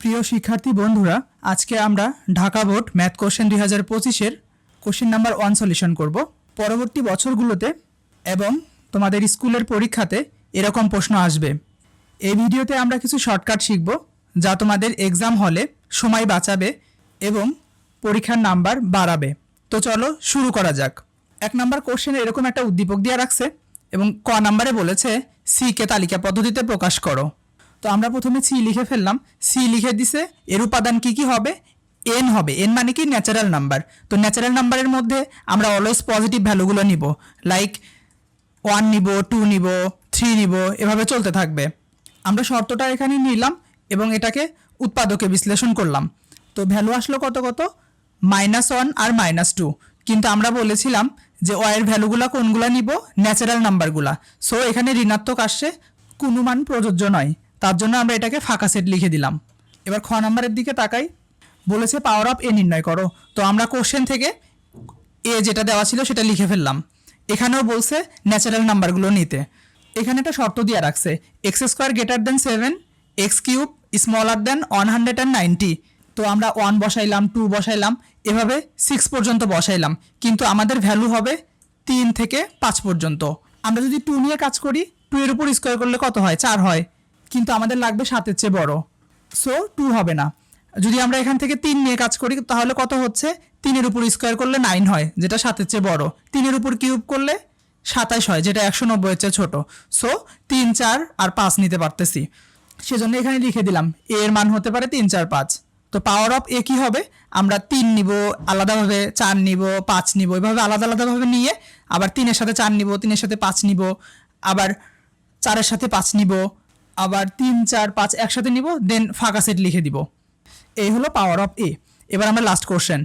প্রিয় শিক্ষার্থী বন্ধুরা, আজকে আমরা ঢাকা বোর্ড ম্যাথ কোশ্চেন দুই হাজার পঁচিশের কোশ্চেন নাম্বার ওয়ান সলিউশন করব। পরবর্তী বছরগুলোতে এবং তোমাদের স্কুলের পরীক্ষাতে এরকম প্রশ্ন আসবে। এই ভিডিওতে আমরা কিছু শর্টকাট শিখব, যা তোমাদের এক্সাম হলে সময় বাঁচাবে এবং পরীক্ষার নাম্বার বাড়াবে। তো চলো শুরু করা যাক। এক নাম্বার কোশ্চেনে এরকম একটা উদ্দীপক দিয়ে রাখছে এবং ক নাম্বারে বলেছে সি কে তালিকা পদ্ধতিতে প্রকাশ করো। তো আমরা প্রথমে সি লিখে ফেললাম। সি লিখে দিছে, এর উপাদান কি কি হবে? এন হবে। এন মানে কি? ন্যাচারাল নাম্বার তো ন্যাচারাল নাম্বারের মধ্যে আমরা অলওয়েজ পজিটিভ ভ্যালুগুলো নিব। লাইক ওয়ান নিব টু নিব থ্রি নিব, এভাবে চলতে থাকবে। আমরা শর্তটা এখানে নিলাম এবং এটাকে উৎপাদকে বিশ্লেষণ করলাম। তো ভ্যালু আসলো কত কত? মাইনাস ওয়ান আর মাইনাস টু কিন্তু আমরা বলেছিলাম যে ওয়ের ভ্যালুগুলো কোনগুলো নিব? ন্যাচারাল নাম্বারগুলা সো এখানে ঋণাত্মক আসছে, কোনো মান প্রযোজ্য নয়। তার জন্য আমরা এটাকে ফাঁকা সেট লিখে দিলাম। এবার খ নাম্বারের দিকে তাকাই। বলেছে পাওয়ার অফ এ নির্ণয় করো। তো আমরা কোশ্চেন থেকে এ যেটা দেওয়া ছিল সেটা লিখে ফেললাম। এখানেও বলছে ন্যাচারাল নাম্বারগুলো নিতে। এখানে একটা শর্ত দিয়ে রাখছে x square greater than seven x cube smaller than one hundred and ninety তো আমরা ওয়ান বসাইলাম টু বসাইলাম, এভাবে সিক্স পর্যন্ত বসাইলাম। কিন্তু আমাদের ভ্যালু হবে তিন থেকে পাঁচ পর্যন্ত। আমরা যদি টু নিয়ে কাজ করি টু এর উপর স্কোয়ার করলে কত হয়? চার হয়। কিন্তু আমাদের লাগবে সাতের চেয়ে বড়। সো টু হবে না। যদি আমরা এখান থেকে তিন নিয়ে কাজ করি, তাহলে কত হচ্ছে? তিনের উপর স্কোয়ার করলে নাইন হয়, যেটা সাতের চেয়ে বড়। তিনের উপর কিউব করলে সাতাইশ হয়, যেটা একশো নব্বইয়ের চেয়ে ছোট। সো তিন, চার আর পাঁচ নিতে পারতেছি। সেজন্য এখানে লিখে দিলাম এ এর মান হতে পারে তিন, চার, পাঁচ। তো পাওয়ার অফ এ কি হবে? আমরা তিন নিব, আলাদাভাবে চার নিব, পাঁচ নিব, এভাবে আলাদা আলাদাভাবে নিয়ে আবার তিনের সাথে চার নিব, তিনের সাথে পাঁচ নিব, আবার চারের সাথে পাঁচ নিব আবার তিন, চার, পাঁচ একসাথে নিব দেন ফাঁকা সেট লিখে দিব। এই হলো পাওয়ার অফ এ এবার আমরা লাস্ট কোশ্চেন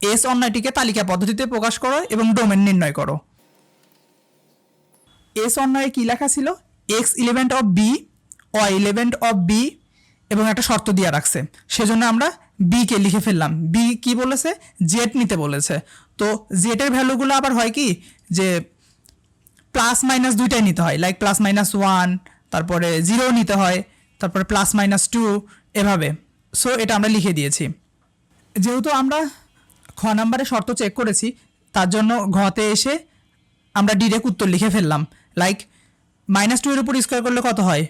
এস অন্যায়টিকে তালিকা পদ্ধতিতে প্রকাশ করো এবং ডোমেন নির্ণয় করো। এস অন্যয়ে কী লেখা ছিল? X element of B y element of B এবং একটা শর্ত দিয়ে রাখছে। সেজন্য আমরা বি কে লিখে ফেললাম। বি কি বলেছে? জেড নিতে বলেছে। তো জেটের ভ্যালুগুলো আবার হয় কি? যে প্লাস মাইনাস দুইটাই নিতে হয়। লাইক প্লাস মাইনাস ওয়ান তারপরে জিরো নিতে হয়, তারপরে প্লাস মাইনাস টু এভাবে। সো এটা আমরা লিখে দিয়েছি। যেহেতু আমরা খ নাম্বারে শর্ত চেক করেছি, তার জন্য ঘতে এসে আমরা ডিরেক্ট উত্তর লিখে ফেললাম। লাইক মাইনাস টু এর উপর স্কোয়ার করলে কত হয়?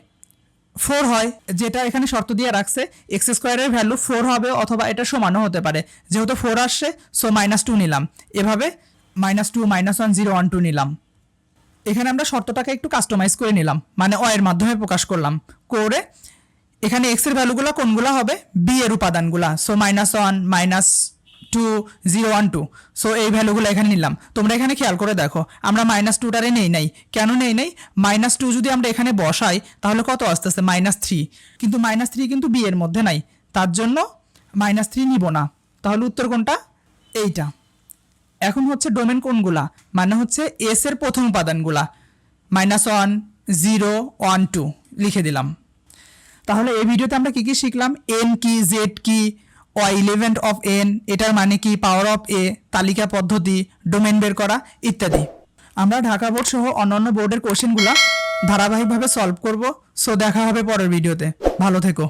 ফোর হয়, যেটা এখানে শর্ত দিয়ে রাখছে এক্স স্কোয়ারের ভ্যালু ফোর হবে অথবা এটা সমানও হতে পারে। যেহেতু ফোর আসছে সো মাইনাস টু নিলাম। এভাবে minus two minus one zero one two নিলাম। এখানে আমরা শর্তটাকে একটু কাস্টমাইজ করে নিলাম। মানে অয়ের মাধ্যমে প্রকাশ করলাম। করে এখানে এক্সের ভ্যালুগুলো কোনগুলো হবে? বি এর উপাদানগুলা। So minus one minus two zero one two so এই ভ্যালুগুলো এখানে নিলাম। তোমরা এখানে খেয়াল করে দেখো, আমরা মাইনাস টুটারে নেই নাই। কেন নেই নাই? মাইনাস টু যদি আমরা এখানে বসাই, তাহলে কত আসতেছে মাইনাস থ্রি কিন্তু মাইনাস থ্রি কিন্তু বি এর মধ্যে নাই। তার জন্য মাইনাস থ্রি নিব না। তাহলে উত্তর কোনটা? এইটা। এখন হচ্ছে ডোমেন কোনগুলা? মানে হচ্ছে এস এর প্রথম উপাদানগুলা। Minus one zero one two লিখে দিলাম। তাহলে এই ভিডিওতে আমরা কি কি শিখলাম? এন কি জেড কি ওয়াই ইলেভেন্ট অফ এন এটার মানে কি? পাওয়ার অফ এ তালিকা পদ্ধতি ডোমেন বের করা, ইত্যাদি। আমরা ঢাকা বোর্ড সহ অন্যান্য বোর্ডের কোশ্চেনগুলো ধারাবাহিকভাবে সলভ করব। সো দেখা হবে পরের ভিডিওতে। ভালো থেকো।